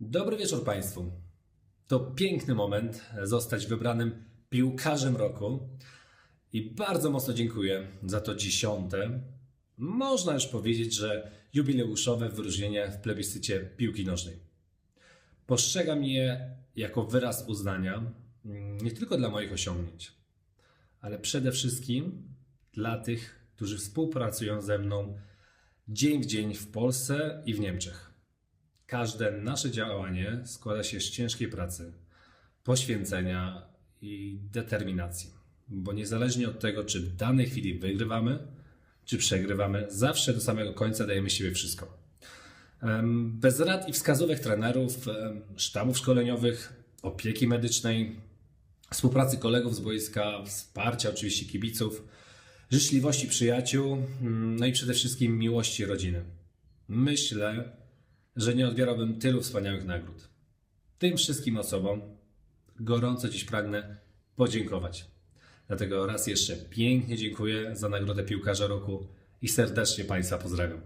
Dobry wieczór Państwu. To piękny moment zostać wybranym piłkarzem roku i bardzo mocno dziękuję za to dziesiąte, można już powiedzieć, że jubileuszowe wyróżnienie w plebiscycie piłki nożnej. Postrzegam je jako wyraz uznania mm, nie tylko dla moich osiągnięć, ale przede wszystkim dla tych, którzy współpracują ze mną dzień w dzień w Polsce i w Niemczech. Każde nasze działanie składa się z ciężkiej pracy, poświęcenia i determinacji. Bo niezależnie od tego, czy w danej chwili wygrywamy, czy przegrywamy, zawsze do samego końca dajemy siebie wszystko. Bez rad i wskazówek trenerów, sztabów szkoleniowych, opieki medycznej, współpracy kolegów z boiska, wsparcia oczywiście kibiców, życzliwości przyjaciół, mm, no i przede wszystkim miłości rodziny. Myślę, że nie odbierałbym tylu wspaniałych nagród. Tym wszystkim osobom gorąco dziś pragnę podziękować. Dlatego raz jeszcze pięknie dziękuję za nagrodę Piłkarza Roku i serdecznie Państwa pozdrawiam.